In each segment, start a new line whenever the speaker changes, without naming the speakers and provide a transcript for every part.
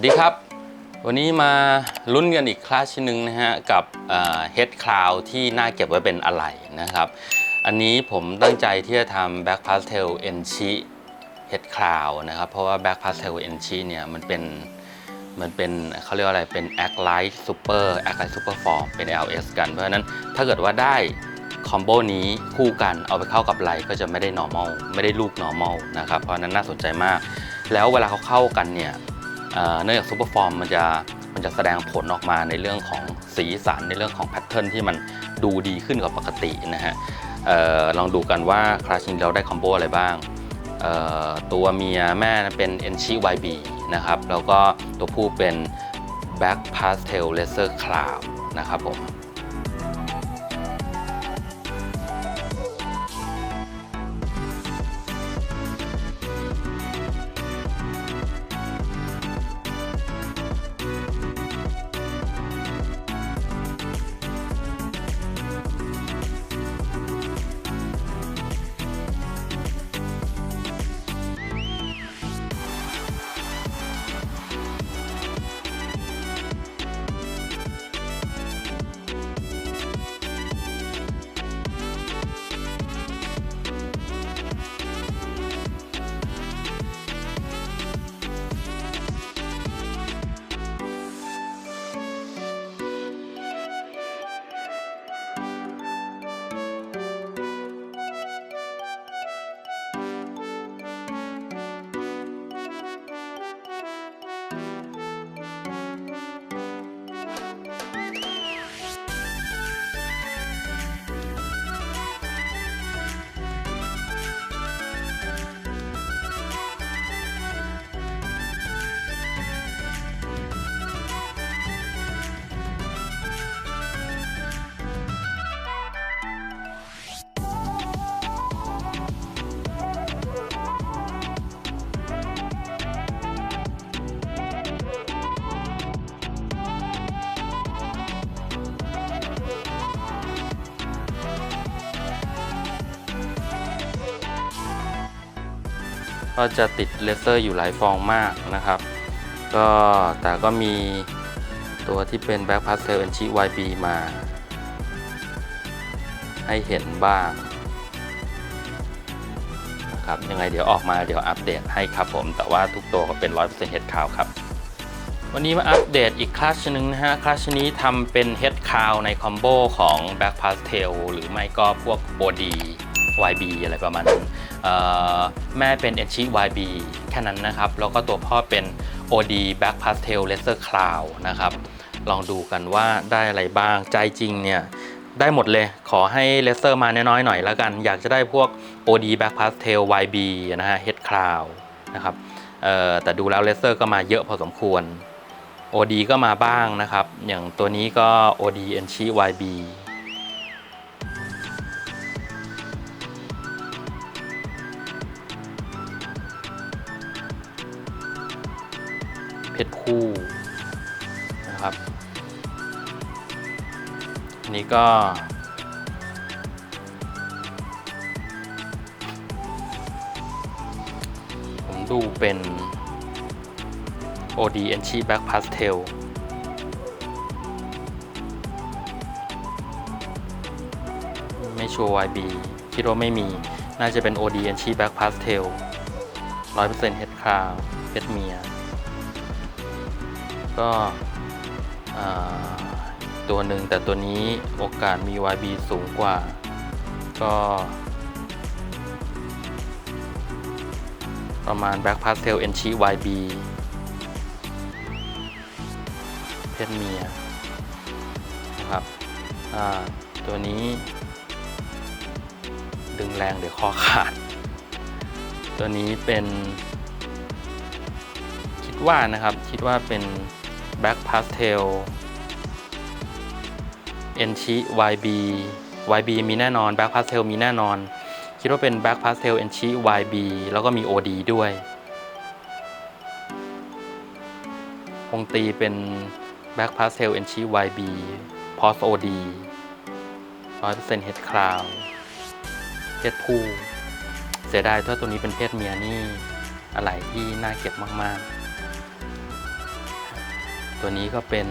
วัสดีครับ วันนี้มาลุ้นกันอีกคลาสหนึ่งนะฮะ กับเฮดคลาวที่น่าเก็บไว้เป็นอะไหล่นะครับ อันนี้ผมตั้งใจที่จะทำ Back Pastel e n c h i Head Cloud นะครับ เพราะว่า Back Pastel e n c h i เนี่ยมันเป็นมันเป็นเขาเรียกว่าอะไรเป็น Act Light Super Act Light Super Form เป็น LS กัน เพราะฉะนั้นถ้าเกิดว่าได้คอมโบนี้คู่กันเอาไปเข้ากับไหลก็จะไม่ได้ normal ไม่ได้ลูก normal นะครับ เพราะนั้นน่าสนใจมาก แล้วเวลาเขาเข้ากันเนี่ย เนื่องจากซูเปอร์ฟอร์มมันจะมันจะแสดงผลออกมาในเรื่องของสีสันในเรื่องของแพทเทิร์นที่มันดูดีขึ้นกว่าปกตินะฮะออลองดูกันว่าคราสนี้เราได้คอมโบอะไรบ้าง ตัวเมียแม่เป็น e n c h i YB นะครับ แล้วก็ตัวผู้เป็น Black Pastel Laser Cloud นะครับผม ก็จะติดเลเซอร์อยู่หลายฟองมากนะครับ ก็แต่ก็มีตัวที่เป็น Back Pastel e n c h i YB มา ให้เห็นบ้างนะครับยังไงเดี๋ยวออกมาเดี๋ยวอัปเดตให้ครับผม แต่ว่าทุกตัวก็เป็น100%เฮดคาวครับ วันนี้มาอัปเดตอีกคลาสหนึ่งนะฮะ คลาสนี้ทำเป็นเฮดคาวในคอมโบของ Back Pastel หรือไม่ก็พวกบ OD YB อะไรประมาณนั้น แม่เป็น e n c h i YB แค่นั้นนะครับ แล้วก็ตัวพ่อเป็น OD Back Pastel Laser Cloud นะครับ ลองดูกันว่าได้อะไรบ้างใจจริงเนี่ย ได้หมดเลยขอให้เลเซอร์มาน้อยๆหน่อยแล้วกัน อยากจะได้พวก OD Back Pastel YB นะฮะ Head Cloud นะครับแต่ดูแล้วเลเซอร์ก็มาเยอะพอสมควร OD ก็มาบ้างนะครับ อย่างตัวนี้ก็ OD e n c h i YB เพชรคู่นะครับ อันนี้ก็ ผมดูเป็น OD e n c h i Black Pastel ไม่ชัวร์ YB คิดว่าไม่มี น่าจะเป็น OD e n c h i Black Pastel 100% Head Cloud เพชรเมีย ก็ตัวหนึ่งแต่ตัวนี้โอกาสมี YB สูงกว่า ก็ประมาณ Black Pastel e n c h i YB เพศเมียนะครับตัวนี้ ดึงแรงเดี๋ยวคอขาด ตัวนี้เป็น คิดว่านะครับ คิดว่าเป็น Black Pastel e n c h i YB YB มีแน่นอน Black Pastel มีแน่นอน คิดว่าเป็น Black Pastel e n c h i YB แล้วก็มี OD ด้วยคงตีเป็น Black Pastel e n c h i YB Pos OD 100% Head Cloud เพศผู้ เสียดายถ้าตัวนี้เป็นเพศเมียนี่ อะไรที่น่าเก็บมาก ๆ ตัวนี้ก็เป็น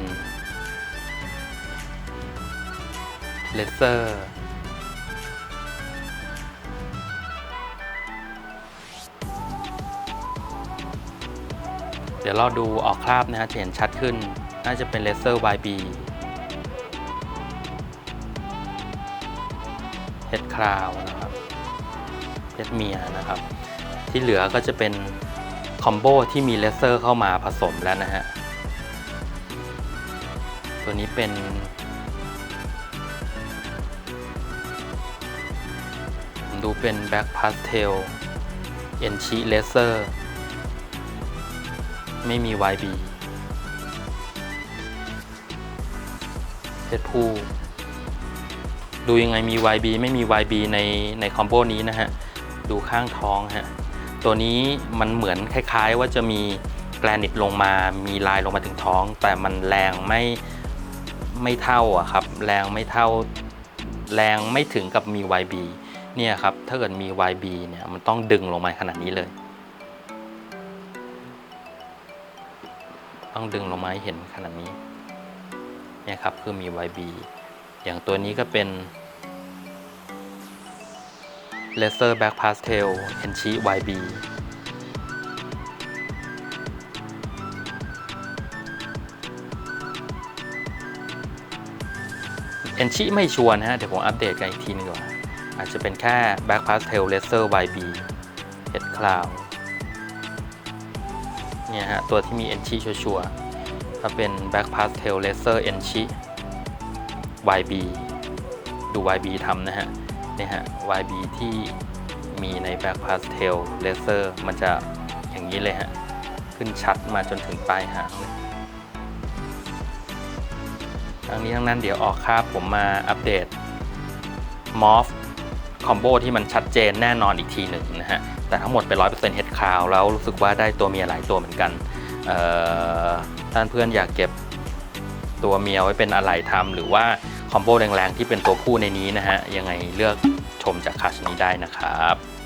เลเซอร์เดี๋ยวเราดูออกคราบนะฮะจะเห็นชัดขึ้น น่าจะเป็นเลเซอร์ YB เฮดคราวนะครับเพชรเมียนะครับ ที่เหลือก็จะเป็นคอมโบที่มีเลเซอร์เข้ามาผสมแล้วนะฮะ ตัวนี้เป็น ดูเป็นแบ็กพาสเทลเอนชิเลเซอร์ไม่มี YB เพชรผู้ดูยังไงมี YB ไม่มี YB ในในคอมโบนี้นะฮะ ดูข้างท้องฮะ ตัวนี้มันเหมือนคล้ายๆว่าจะมีแกรนิตลงมา มีลายลงมาถึงท้อง แต่มันแรงไม่ ไม่เท่าอะครับ แรงไม่เท่า แรงไม่ถึงกับมี YB เนี่ยครับ ถ้าเกิดมี YB เนี่ย มันต้องดึงลงมาขนาดนี้เลย ต้องดึงลงมาให้เห็นขนาดนี้ เนี่ยครับ คือมี YB อย่างตัวนี้ก็เป็น Laser Back Pastel Enchi YB เอนชิไม่ชวนะฮะ เดี๋ยวผมอัปเดตกันอีกทีนึงกว่าอาจจะเป็นแค่ Back Pastel Laser YB Head Cloud เนี่ยฮะ ตัวที่มีเอนชิชัวร์ถ้าเป็น Back Pastel Laser Enchi YB ดู YB ทำนะฮะเนี่ยฮะ YB ที่มีใน Back Pastel Laser มันจะอย่างนี้เลยฮะ ขึ้นชัดมาจนถึงปลายหางเลย ทั้งนี้ทั้งนั้นเดี๋ยวออกคราบผมมาอัปเดตมอฟคอมโบที่มันชัดเจนแน่นอนอีกทีหนึ่งนะฮะ แต่ทั้งหมดเป็น100% Head Cloud แล้วรู้สึกว่าได้ตัวเมียหลายตัวเหมือนกันท่านเพื่อนอยากเก็บตัวเมียไว้เป็นอะไรทำหรือว่าคอมโบแรงๆที่เป็นตัวผู้ในนี้นะฮะ ยังไงเลือกชมจากคาชนี้ได้นะครับ